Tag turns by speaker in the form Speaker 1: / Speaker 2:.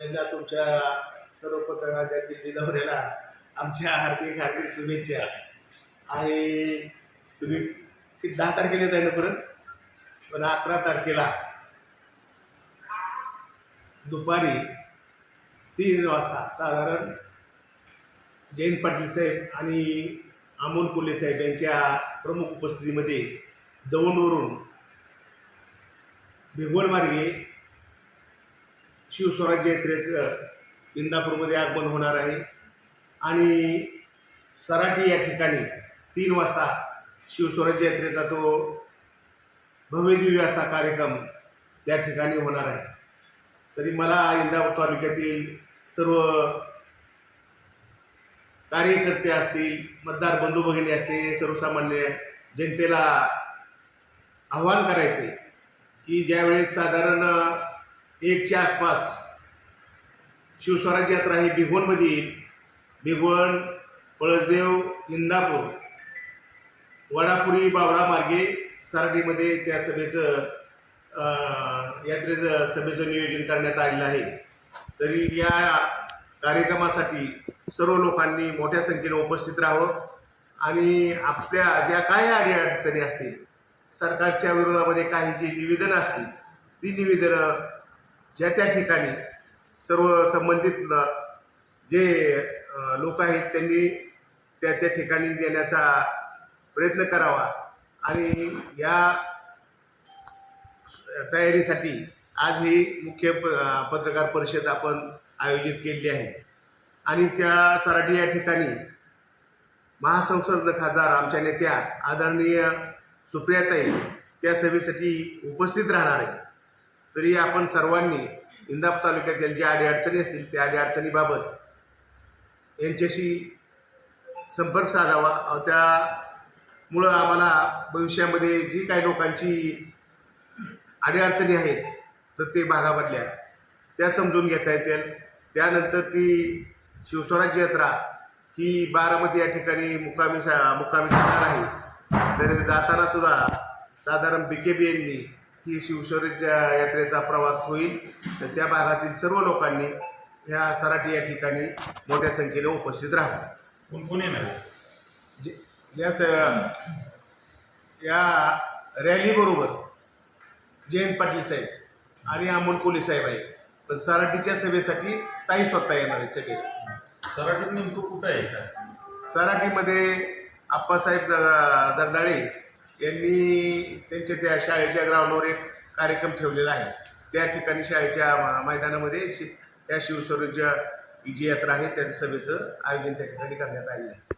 Speaker 1: त्यांना तुमच्या सर्व पत्रकारांच्या दिल्ली दौऱ्याला आमच्या हार्दिक हार्दिक शुभेच्छा. आणि तुम्ही किती दहा तारखेला जाईल परत? पण अकरा तारखेला दुपारी तीन वाजता साधारण जयंत पाटील साहेब आणि अमोल कोल्हे साहेब यांच्या प्रमुख उपस्थितीमध्ये दौंडवरून भिगवण मार्गे शिवस्वराज्य यात्रेचं इंदापूरमध्ये आगमन होणार आहे. आणि सराटी या ठिकाणी तीन वाजता शिवस्वराज्य यात्रेचा तो भव्यदिव्य असा कार्यक्रम त्या ठिकाणी होणार आहे. तरी मला इंदापूर तालुक्यातील सर्व कार्यकर्ते असतील मतदार बंधू भगिनी असतील सर्वसामान्य जनतेला आव्हान करायचे की ज्यावेळेस साधारण एकच्या आसपास शिवस्वराज्य यात्रा ही भिगवणमध्ये येईल. भिगवण पळसदेव इंदापूर वडापुरी बावडा मार्गे त्या सभेचं यात्रेचं सभेचं नियोजन करण्यात आलेलं आहे. तरी या कार्यक्रमासाठी सर्व लोकांनी मोठ्या संख्येने उपस्थित राहावं आणि आपल्या ज्या काही अडीअडचणी असतील सरकारच्या विरोधामध्ये काही जी निवेदनं असतील ती निवेदनं ज्या त्या ठिकाणी सर्व संबंधित जे लोक आहेत त्यांनी त्या त्या ठिकाणी येण्याचा प्रयत्न करावा. आणि या तयारीसाठी आज ही मुख्य प पत्रकार परिषद आपण आयोजित केलेली आहे. आणि त्या सराठी या ठिकाणी महासंसद खासदार आमच्या नेत्या आदरणीय सुप्रियाताई त्या सभेसाठी उपस्थित राहणार आहेत. तरी आपण सर्वांनी इंदापूर तालुक्यातील ज्या अडीअडचणी असतील त्या अडीअडचणीबाबत यांच्याशी संपर्क साधावा. त्यामुळं आम्हाला भविष्यामध्ये जी काही लोकांची अडीअडचणी आहेत प्रत्येक भागामधल्या त्या समजून घेता येतील. त्यानंतर ती शिवस्वराज्य यात्रा ही बारामती या ठिकाणी मुकामी सा मुकामी जाणार आहे. तर जाताना सुद्धा साधारण बी के बी यांनी ही शिवस्वराज्य यात्रेचा प्रवास होईल. तर त्या भागातील सर्व लोकांनी ह्या सराठी या ठिकाणी मोठ्या संख्येने उपस्थित राहावं.
Speaker 2: कोण कोण येणार आहे?
Speaker 1: जे या स या रॅलीबरोबर जयंत पाटील साहेब आणि अमोल कोले साहेब आहे पण सराटीच्या सभेसाठी ताई स्वतः येणार आहे सगळे.
Speaker 2: सराटीत नेमकं कुठं आहे? काय
Speaker 1: सराटीमध्ये आप्पासाहेब जग जगदाळे यांनी त्यांच्या त्या शाळेच्या ग्राउंडवर एक कार्यक्रम ठेवलेला आहे. त्या ठिकाणी शाळेच्या मैदानामध्ये शि त्या शिवस्वराज्य जी यात्रा आहे. त्याच्या सभेचं आयोजन त्या ठिकाणी करण्यात आलेलं आहे.